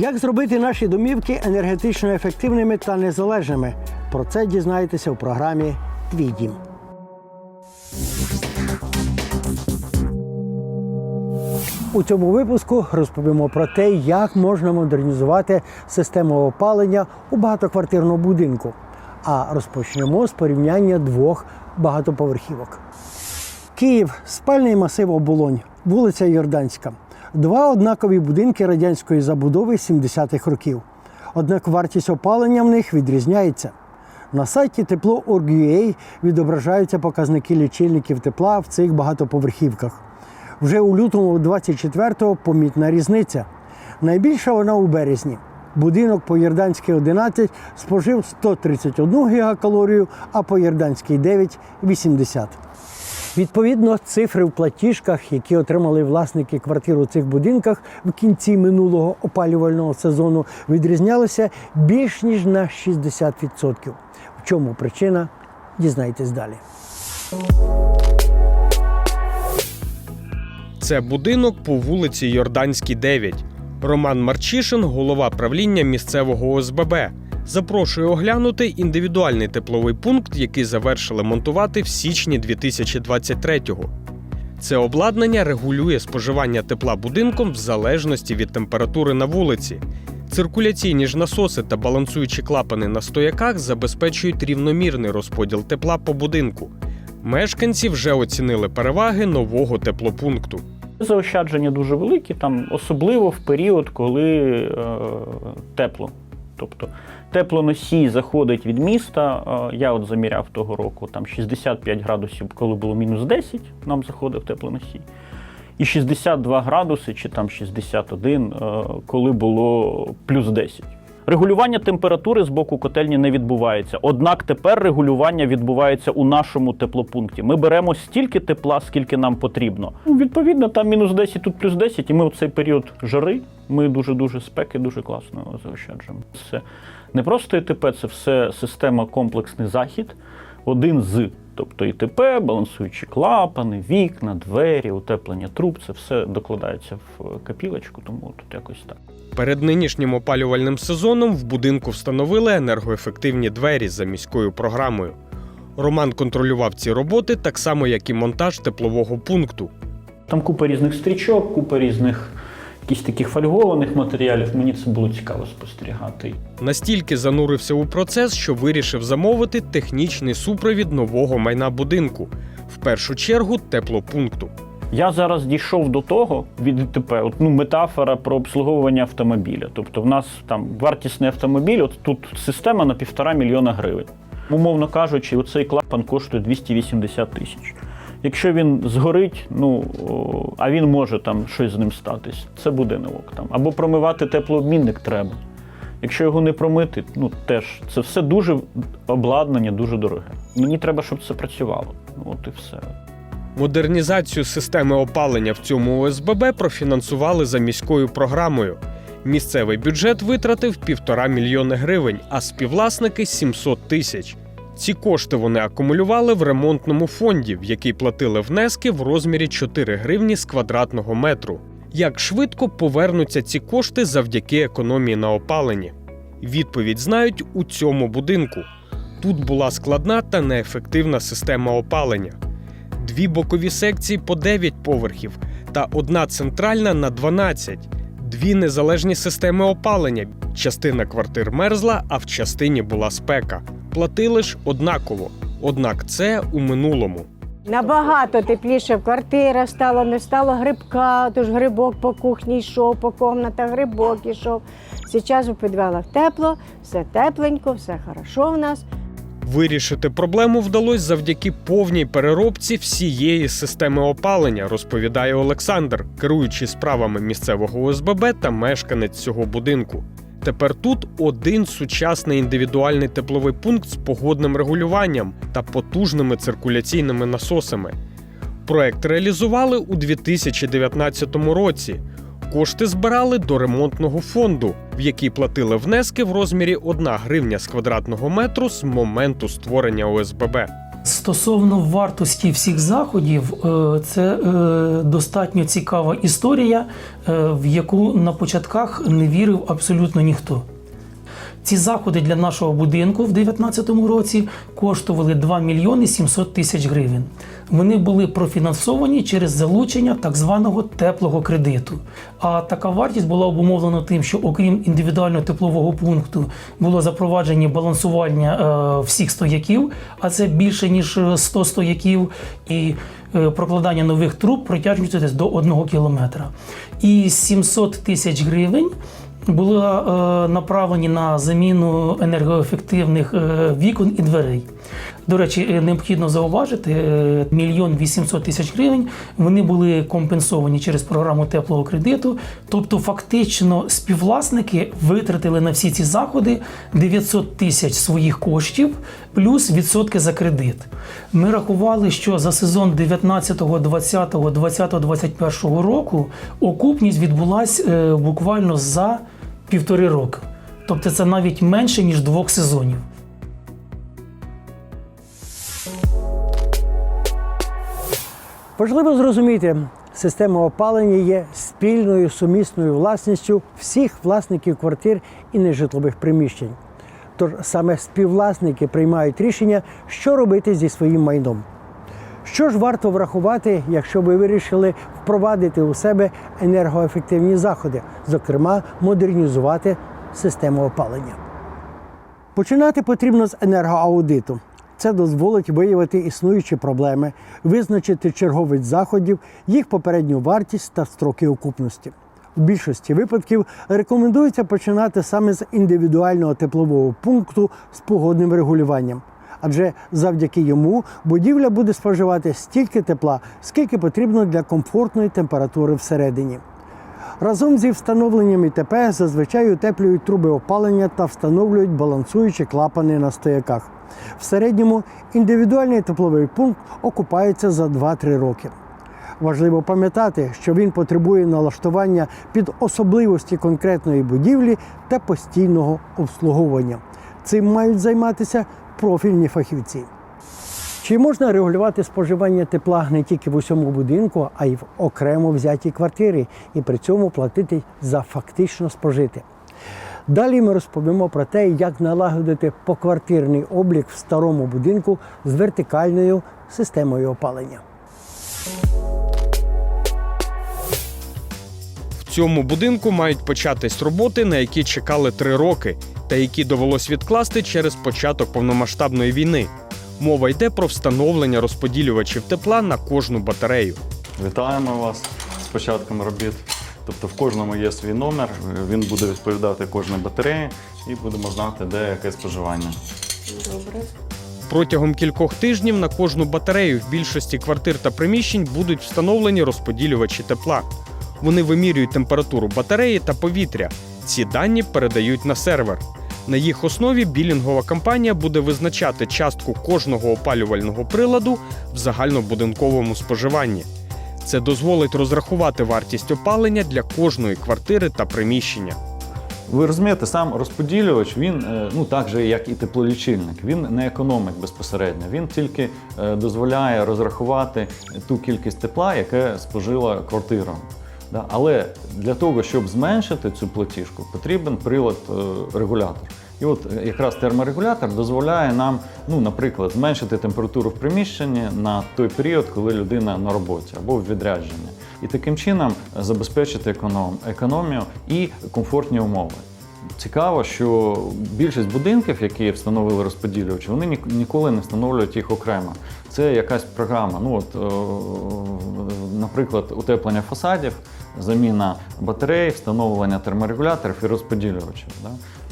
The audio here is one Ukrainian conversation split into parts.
Як зробити наші домівки енергетично ефективними та незалежними? Про це дізнаєтеся у програмі Твій дім. У цьому випуску розповімо про те, як можна модернізувати систему опалення у багатоквартирному будинку. А розпочнемо з порівняння двох багатоповерхівок. Київ, спальний масив Оболонь, вулиця Йорданська. Два однакові будинки радянської забудови 70-х років. Однак вартість опалення в них відрізняється. На сайті тепло.org.ua відображаються показники лічильників тепла в цих багатоповерхівках. Вже у лютому 24-го помітна різниця. Найбільша вона у березні. Будинок по Єрданській 11 спожив 131 гігакалорію, а по Єрданській 9 – 80. Відповідно, цифри в платіжках, які отримали власники квартир у цих будинках в кінці минулого опалювального сезону, відрізнялися більш ніж на 60%. В чому причина? Дізнайтесь далі. Це будинок по вулиці Йорданській, 9. Роман Марчишин, голова правління місцевого ОСББ. Запрошує оглянути індивідуальний тепловий пункт, який завершили монтувати в січні 2023-го. Це обладнання регулює споживання тепла будинком в залежності від температури на вулиці. Циркуляційні ж насоси та балансуючі клапани на стояках забезпечують рівномірний розподіл тепла по будинку. Мешканці вже оцінили переваги нового теплопункту. Заощадження дуже великі, там особливо в період, коли е, тепло. Тобто теплоносій заходить від міста. Е, я от заміряв того року там 65 градусів, коли було мінус 10, нам заходив теплоносій. І 62 градуси, чи там 61, е, коли було плюс 10. Регулювання температури з боку котельні не відбувається. Однак тепер регулювання відбувається у нашому теплопункті. Ми беремо стільки тепла, скільки нам потрібно. Ну, Відповідно, там мінус 10, тут плюс 10, і ми в цей період жари. Ми дуже дуже спеки, дуже класно заощаджуємо. Це не просто ІТП, це все система комплексний захід. Один з. Тобто ІТП, балансуючі клапани, вікна, двері, утеплення труб, це все докладається в копілочку, тому тут якось так. Перед нинішнім опалювальним сезоном в будинку встановили енергоефективні двері за міською програмою. Роман контролював ці роботи так само, як і монтаж теплового пункту. Там купа різних стрічок, купа різних якісь таких фольгованих матеріалів. Мені це було цікаво спостерігати. Настільки занурився у процес, що вирішив замовити технічний супровід нового майна будинку, в першу чергу теплопункту. Я зараз дійшов до того від ІТП, от, ну, метафора про обслуговування автомобіля. Тобто, в нас там вартісний автомобіль, от тут система на півтора мільйона гривень. Умовно кажучи, оцей клапан коштує 280 тисяч. Якщо він згорить, ну а він може там щось з ним статись, це буде не ок там. Або промивати теплообмінник треба. Якщо його не промити, ну теж це все дуже обладнання, дуже дороге. Мені треба, щоб це працювало. Ну, от і все. Модернізацію системи опалення в цьому ОСББ профінансували за міською програмою. Місцевий бюджет витратив півтора мільйони гривень, а співвласники 700 тисяч. Ці кошти вони акумулювали в ремонтному фонді, в який платили внески в розмірі 4 гривні з квадратного метру. Як швидко повернуться ці кошти завдяки економії на опаленні? Відповідь знають у цьому будинку. Тут була складна та неефективна система опалення дві бокові секції по 9 поверхів та одна центральна на 12, дві незалежні системи опалення. Частина квартир мерзла, а в частині була спека. Платили ж однаково. Однак це у минулому. Набагато тепліше в квартирах стало, не стало грибка, тож грибок по кухні йшов, по кімнатах грибок йшов. Зараз у підвалах тепло, все тепленько, все хорошо в нас. Вирішити проблему вдалося завдяки повній переробці всієї системи опалення, розповідає Олександр, керуючи справами місцевого ОСББ та мешканець цього будинку. Тепер тут один сучасний індивідуальний тепловий пункт з погодним регулюванням та потужними циркуляційними насосами. Проект реалізували у 2019 році. Кошти збирали до ремонтного фонду, в який платили внески в розмірі 1 гривня з квадратного метру з моменту створення ОСББ. Стосовно вартості всіх заходів, е, це е, достатньо цікава історія, е, в яку на початках не вірив абсолютно ніхто. Ці заходи для нашого будинку в 2019 році коштували 2 мільйони 700 тисяч гривень. Вони були профінансовані через залучення так званого теплого кредиту. А така вартість була обумовлена тим, що окрім індивідуального теплового пункту було запровадження балансування е, всіх стояків, а це більше ніж 100 стояків, і е, прокладання нових труб протяжністю десь до 1 кілометра. І 700 тисяч гривень були е, направлені на заміну енергоефективних е, вікон і дверей. До речі, е, необхідно зауважити, мільйон 800 тисяч гривень вони були компенсовані через програму теплого кредиту. Тобто, фактично, співвласники витратили на всі ці заходи 900 тисяч своїх коштів плюс відсотки за кредит. Ми рахували, що за сезон 19, 20, 20, 21 року окупність відбулась е, буквально за півтори роки. Тобто це навіть менше ніж двох сезонів. Важливо зрозуміти, система опалення є спільною сумісною власністю всіх власників квартир і нежитлових приміщень. Тож саме співвласники приймають рішення, що робити зі своїм майном. Що ж варто врахувати, якщо ви вирішили впровадити у себе енергоефективні заходи, зокрема модернізувати систему опалення? Починати потрібно з енергоаудиту. Це дозволить виявити існуючі проблеми, визначити черговість заходів, їх попередню вартість та строки окупності. В більшості випадків рекомендується починати саме з індивідуального теплового пункту з погодним регулюванням, адже завдяки йому будівля буде споживати стільки тепла, скільки потрібно для комфортної температури всередині. Разом зі встановленням ІТП зазвичай утеплюють труби опалення та встановлюють балансуючі клапани на стояках. В середньому індивідуальний тепловий пункт окупається за 2-3 роки. Важливо пам'ятати, що він потребує налаштування під особливості конкретної будівлі та постійного обслуговування. Цим мають займатися профільні фахівці. Чи можна регулювати споживання тепла не тільки в усьому будинку, а й в окремо взятій квартирі, і при цьому платити за фактично спожите? Далі ми розповімо про те, як налагодити поквартирний облік в старому будинку з вертикальною системою опалення. В цьому будинку мають початись роботи, на які чекали три роки, та які довелось відкласти через початок повномасштабної війни. Мова йде про встановлення розподілювачів тепла на кожну батарею. Вітаємо вас з початком робіт. Тобто в кожному є свій номер, він буде відповідати кожній батареї і будемо знати, де яке споживання. Протягом кількох тижнів на кожну батарею в більшості квартир та приміщень будуть встановлені розподілювачі тепла. Вони вимірюють температуру батареї та повітря. Ці дані передають на сервер. На їх основі білінгова компанія буде визначати частку кожного опалювального приладу в загальнобудинковому споживанні. Це дозволить розрахувати вартість опалення для кожної квартири та приміщення. Ви розумієте, сам розподілювач, він е, ну так же, як і теплолічильник, він не економить безпосередньо. Він тільки е, дозволяє розрахувати ту кількість тепла, яке спожила квартира. Але для того, щоб зменшити цю платіжку, потрібен прилад-регулятор. І от е, якраз терморегулятор дозволяє нам, ну, наприклад, зменшити температуру в приміщенні на той період, коли людина на роботі або в відрядженні. І таким чином забезпечити економ, економію і комфортні умови. Цікаво, що більшість будинків, які встановили розподілювачі, вони ніколи не встановлюють їх окремо. Це якась програма. Ну от, е, наприклад, утеплення фасадів, заміна батарей, встановлення терморегуляторів і розподілювачів.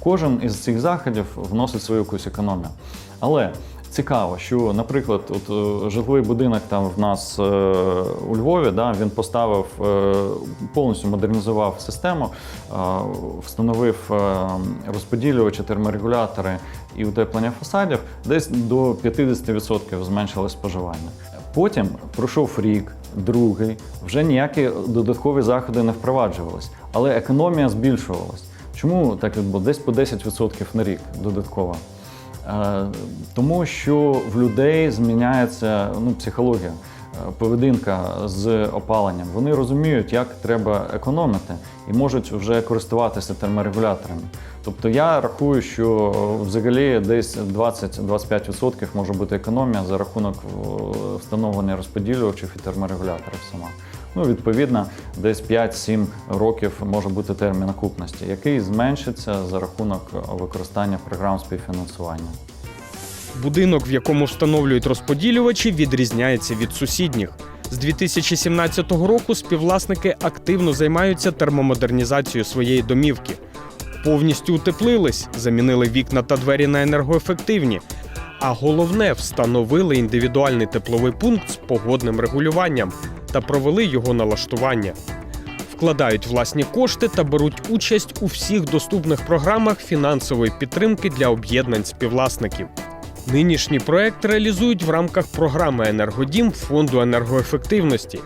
Кожен із цих заходів вносить свою якусь економію. Але цікаво, що, наприклад, от е, житловий будинок там в нас е, у Львові, да, він поставив е, повністю модернізував систему, е, встановив е, розподілювачі, терморегулятори і утеплення фасадів, десь до 50% зменшили споживання. Потім пройшов рік, другий, вже ніякі додаткові заходи не впроваджувались, але економія збільшувалась. Чому так відбулося? Десь по 10% на рік додатково. Е, Тому що в людей зміняється ну, психологія, е, поведінка з опаленням. Вони розуміють, як треба економити і можуть вже користуватися терморегуляторами. Тобто я рахую, що взагалі десь 20-25% може бути економія за рахунок встановлення розподілювачів і терморегуляторів сама. Ну, відповідно, десь 5-7 років може бути термін окупності, який зменшиться за рахунок використання програм співфінансування. Будинок, в якому встановлюють розподілювачі, відрізняється від сусідніх. З 2017 року співвласники активно займаються термомодернізацією своєї домівки. Повністю утеплились, замінили вікна та двері на енергоефективні. А головне, встановили індивідуальний тепловий пункт з погодним регулюванням та провели його налаштування. Вкладають власні кошти та беруть участь у всіх доступних програмах фінансової підтримки для об'єднань співвласників. Нинішній проект реалізують в рамках програми Енергодім фонду енергоефективності.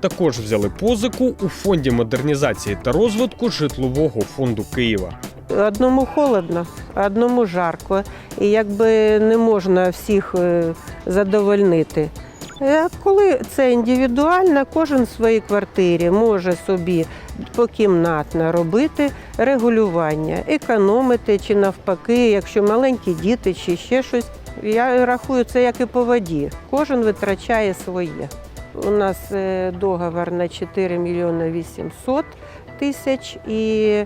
Також взяли позику у фонді модернізації та розвитку житлового фонду Києва. Одному холодно, одному жарко. І якби не можна всіх е, задовольнити. Е, Коли це індивідуально, кожен в своїй квартирі може собі покімнатно робити регулювання, економити чи навпаки, якщо маленькі діти чи ще щось. Я рахую це як і по воді. Кожен витрачає своє. У нас е, договор на 4 мільйони 800 тисяч і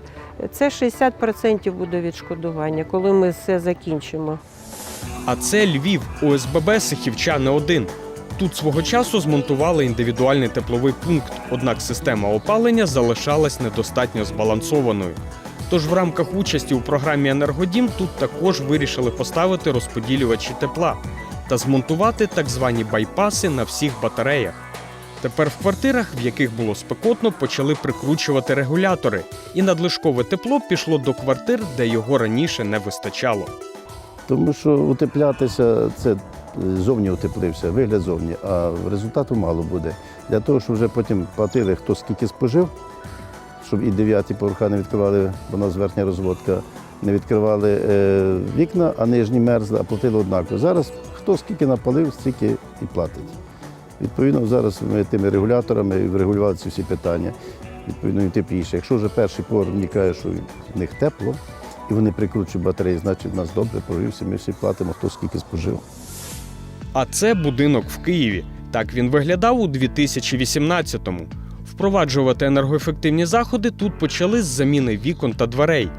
це 60% буде відшкодування, коли ми все закінчимо. А це Львів, ОСББ Сихівчани 1 Тут свого часу змонтували індивідуальний тепловий пункт, однак система опалення залишалась недостатньо збалансованою. Тож в рамках участі у програмі Енергодім тут також вирішили поставити розподілювачі тепла та змонтувати так звані байпаси на всіх батареях. Тепер в квартирах, в яких було спекотно, почали прикручувати регулятори, і надлишкове тепло пішло до квартир, де його раніше не вистачало. Тому що утеплятися це зовні утеплився, вигляд зовні, а результату мало буде. Для того, щоб вже потім платили, хто скільки спожив, щоб і дев'яті поверха не відкривали, бо у нас верхня розводка, не відкривали е, вікна, а нижні мерзли, а платили однаково. Зараз хто скільки напалив, стільки і платить. Відповідно, зараз ми тими регуляторами врегулювали ці всі питання. Відповідно, і тепліше. Якщо вже перший поверх мені що в них тепло, і вони прикручують батареї, значить в нас добре прогрівся, ми всі платимо, хто скільки спожив. А це будинок в Києві. Так він виглядав у 2018-му. Впроваджувати енергоефективні заходи тут почали з заміни вікон та дверей.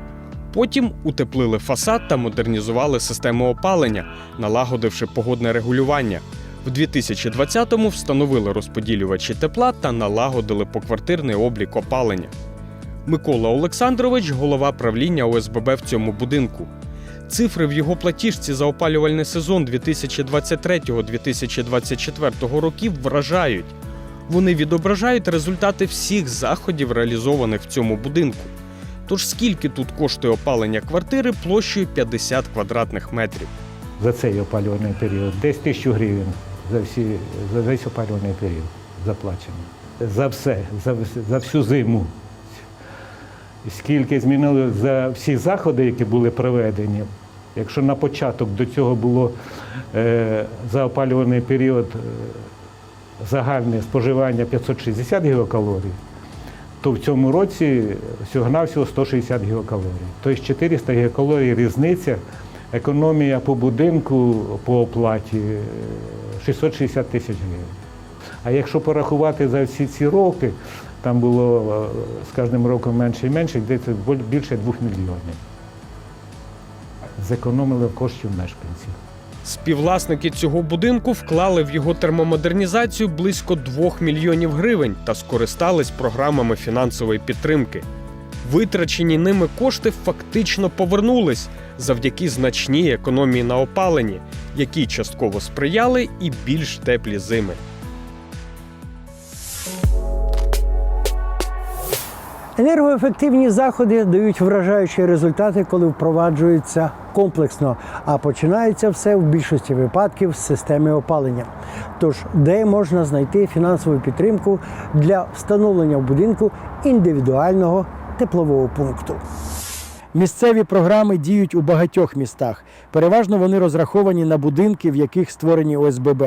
Потім утеплили фасад та модернізували систему опалення, налагодивши погодне регулювання. В 2020-му встановили розподілювачі тепла та налагодили поквартирний облік опалення. Микола Олександрович, голова правління ОСББ в цьому будинку. Цифри в його платіжці за опалювальний сезон 2023-2024 років вражають. Вони відображають результати всіх заходів, реалізованих в цьому будинку. Тож скільки тут коштує опалення квартири площею 50 квадратних метрів? за цей опалювальний період. Десь тисячу гривень за, всі, за весь опалювальний період заплачено. За все, за, за всю зиму. Скільки змінили за всі заходи, які були проведені. Якщо на початок до цього було е, за опалювальний період е, загальне споживання 560 гігакалорій, то в цьому році всього-навсього 160 гігакалорій. Тобто 400 гігакалорій різниця, економія по будинку по оплаті е, 660 тисяч гривень. А якщо порахувати за всі ці роки, там було е, з кожним роком менше і менше, десь більше 2 мільйонів. Зекономили коштів мешканців. Співвласники цього будинку вклали в його термомодернізацію близько 2 мільйонів гривень та скористались програмами фінансової підтримки. Витрачені ними кошти фактично повернулись завдяки значній економії на опаленні, які частково сприяли і більш теплі зими. Енергоефективні заходи дають вражаючі результати, коли впроваджуються комплексно, а починається все в більшості випадків з системи опалення. Тож, де можна знайти фінансову підтримку для встановлення в будинку індивідуального теплового пункту. Місцеві програми діють у багатьох містах. Переважно вони розраховані на будинки, в яких створені ОСББ.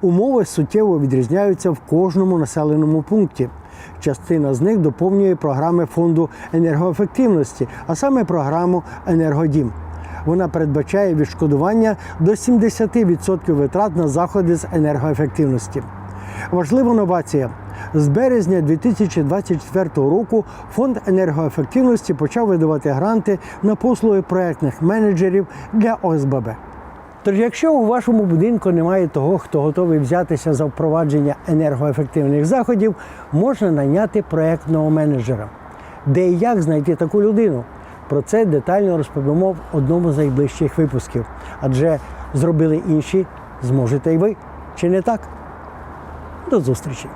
Умови суттєво відрізняються в кожному населеному пункті. Частина з них доповнює програми фонду енергоефективності, а саме програму Енергодім. Вона передбачає відшкодування до 70% витрат на заходи з енергоефективності. Важлива новація. З березня 2024 року фонд енергоефективності почав видавати гранти на послуги проектних менеджерів для ОСББ. Тож, якщо у вашому будинку немає того, хто готовий взятися за впровадження енергоефективних заходів, можна найняти проектного менеджера. Де і як знайти таку людину? Про це детально розповімо в одному з найближчих випусків. Адже зробили інші, зможете й ви. Чи не так? До зустрічі!